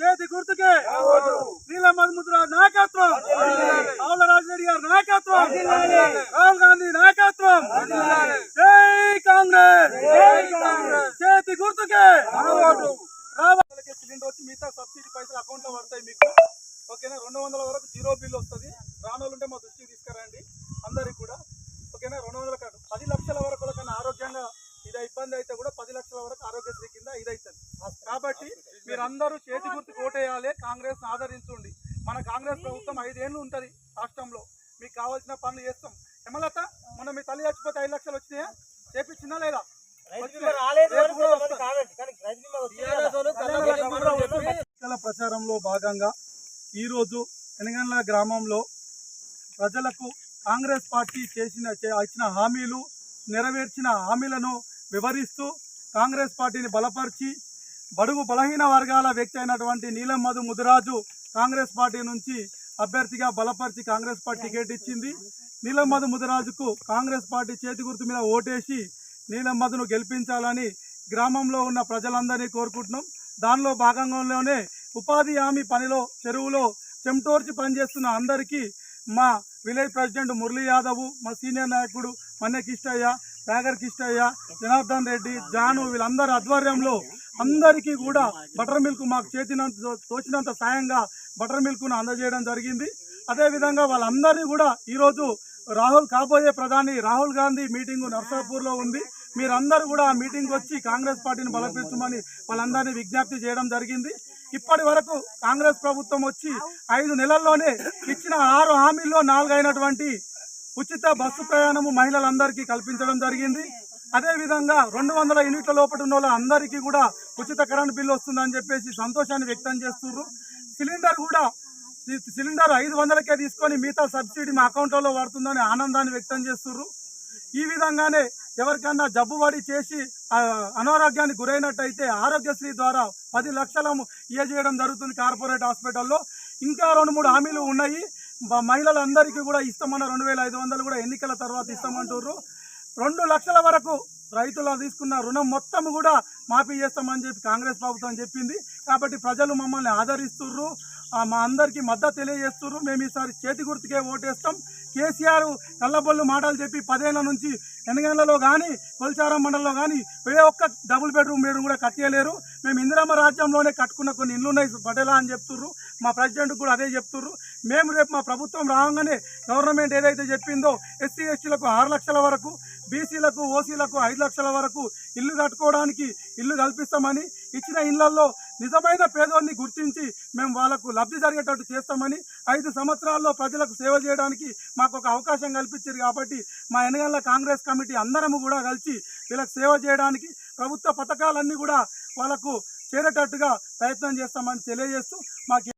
చేతి గుర్తుకే నీలమధు ముద్ర నాయకత్వం. ఆవుల రాజరెడ్డి గారి నాయకత్వం. రాహుల్ గాంధీ నాయకత్వం. జై కాంగ్రెస్. చేతి గుర్తుకే రావాలకి సిలిండర్ వచ్చి మిగతా సబ్సిడీ పైసలు అకౌంట్లో పడతాయి మీకు. ఓకేనా? రెండు వందల వరకు జీరో బిల్ వస్తుంది. రానోళ్ళు ఉంటే మా దృష్టికి తీసుకురండి. అందరికి కూడా. ఓకేనా? రెండు వందల పది లక్షల వరకు కన్నా ఆరోగ్యంగా ఇదే ఇబ్బంది అయితే కూడా పది లక్షల వరకు ఆరోగ్యశ్రీ కింద ఇదైతుంది కాబట్టి మీరందరూ చేతి గుర్తుకు ఓటేయాలి కాంగ్రెస్ ఆదరించండి. మన కాంగ్రెస్ ప్రభుత్వం ఐదేళ్ళు ఉంటుంది రాష్ట్రంలో. మీకు కావాల్సిన పనులు చేస్తాం. ఎమ్మెల్యేత మొన్న మీ తల్లి చచ్చిపోతే ఐదు లక్షలు వచ్చినాయా? చేపించినా లేదా? ప్రచారంలో భాగంగా ఈరోజు ఎనగండ్ల గ్రామంలో ప్రజలకు కాంగ్రెస్ పార్టీ చేసిన ఇచ్చిన హామీలు నెరవేర్చిన హామీలను వివరిస్తూ కాంగ్రెస్ పార్టీని బలపరిచి బడుగు బలహీన వర్గాల వ్యక్తి అయినటువంటి నీలం మధు ముదిరాజు కాంగ్రెస్ పార్టీ నుంచి అభ్యర్థిగా బలపరిచి కాంగ్రెస్ పార్టీ టికెట్ ఇచ్చింది. నీలం మధు ముదిరాజుకు కాంగ్రెస్ పార్టీ చేతి గుర్తు మీద ఓటేసి నీలం మధును గెలిపించాలని గ్రామంలో ఉన్న ప్రజలందరినీ కోరుకుంటున్నాం. దానిలో భాగంగానే ఉపాధి హామీ పనిలో చెరువులో చెమటోర్చి పనిచేస్తున్న అందరికీ మా విలేజ్ ప్రెసిడెంట్ మురళీ యాదవ్ మా సీనియర్ నాయకుడు మన్నె కిష్టయ్య సాగర్ కిష్టయ్య జనార్దన్ రెడ్డి జాను వీళ్ళందరి ఆధ్వర్యంలో అందరికీ కూడా బటర్ మిల్క్ మాకు చేతినంత తోచినంత సాయంగా బటర్ మిల్క్ను అందజేయడం జరిగింది. అదేవిధంగా వాళ్ళందరినీ కూడా ఈరోజు రాహుల్ కాబోయే ప్రధాని రాహుల్ గాంధీ మీటింగు నర్సాపూర్లో ఉంది. మీరందరూ కూడా ఆ మీటింగ్ వచ్చి కాంగ్రెస్ పార్టీని బలపరచమని వాళ్ళందరినీ విజ్ఞప్తి చేయడం జరిగింది. ఇప్పటి వరకు కాంగ్రెస్ ప్రభుత్వం వచ్చి ఐదు నెలల్లోనే ఇచ్చిన ఆరు హామీల్లో నాలుగైనటువంటి ఉచిత బస్సు ప్రయాణము మహిళలందరికీ కల్పించడం జరిగింది. అదేవిధంగా రెండు వందల యూనిట్ల లోపల ఉన్న వాళ్ళందరికీ కూడా ఉచిత కరెంట్ బిల్లు వస్తుందని చెప్పేసి సంతోషాన్ని వ్యక్తం చేస్తున్నారు సిలిండర్ కూడా సిలిండర్ ఐదు వందలకే తీసుకొని మిగతా సబ్సిడీ మా అకౌంట్లో పడుతుందని ఆనందాన్ని వ్యక్తం చేస్తున్నారు ఈ విధంగానే ఎవరికన్నా జబ్బుబడి చేసి అనారోగ్యానికి గురైనట్టయితే ఆరోగ్యశ్రీ ద్వారా పది లక్షల ఇయ చేయడం జరుగుతుంది కార్పొరేట్ హాస్పిటల్లో. ఇంకా రెండు మూడు హామీలు ఉన్నాయి. మహిళలందరికీ కూడా ఇస్తామన్న రెండు వేల ఐదు వందలు కూడా ఎన్నికల తర్వాత ఇస్తామంటున్నారు రెండు లక్షల వరకు రైతులు తీసుకున్న రుణం మొత్తం కూడా మాఫీ చేస్తామని చెప్పి కాంగ్రెస్ ప్రభుత్వం చెప్పింది. కాబట్టి ప్రజలు మమ్మల్ని ఆదరిస్తుర్రు. మా అందరికీ మద్దతు తెలియజేస్తున్నారు మేము ఈసారి చేతి గుర్తుకే ఓటేస్తాం. కేసీఆర్ కళ్ళబొల్లు మాటలు చెప్పి పదేళ్ళ నుంచి ఎనగండ్లలో కానీ కొల్చారం మండలంలో కానీ ఏ ఒక్క డబుల్ బెడ్రూమ్ బెడ్రూమ్ కూడా కట్టేయలేరు. మేము ఇందిరామ రాజ్యంలోనే కట్టుకున్న కొన్ని ఇల్లు ఉన్నాయి పటేలా అని చెప్తుర్రు. మా ప్రెసిడెంట్ కూడా అదే చెప్తుర్రు. మేము రేపు మా ప్రభుత్వం రాగానే గవర్నమెంట్ ఏదైతే చెప్పిందో ఎస్సీ ఎస్టీలకు ఆరు లక్షల వరకు బీసీలకు ఓసీలకు ఐదు లక్షల వరకు ఇల్లు కట్టుకోవడానికి ఇల్లు కల్పిస్తామని ఇచ్చిన ఇళ్ళలో నిజమైన పేదోన్ని గుర్తించి మేము వాళ్ళకు లబ్ధి జరిగేటట్టు చేస్తామని ఐదు సంవత్సరాల్లో ప్రజలకు సేవ చేయడానికి మాకు ఒక అవకాశం కల్పించారు కాబట్టి మా ఎనగల్ల కాంగ్రెస్ కమిటీ అందరము కూడా కలిసి వీళ్ళకి సేవ చేయడానికి ప్రభుత్వ పథకాలన్నీ కూడా వాళ్ళకు చేరేటట్టుగా ప్రయత్నం చేస్తామని తెలియజేస్తూ మాకు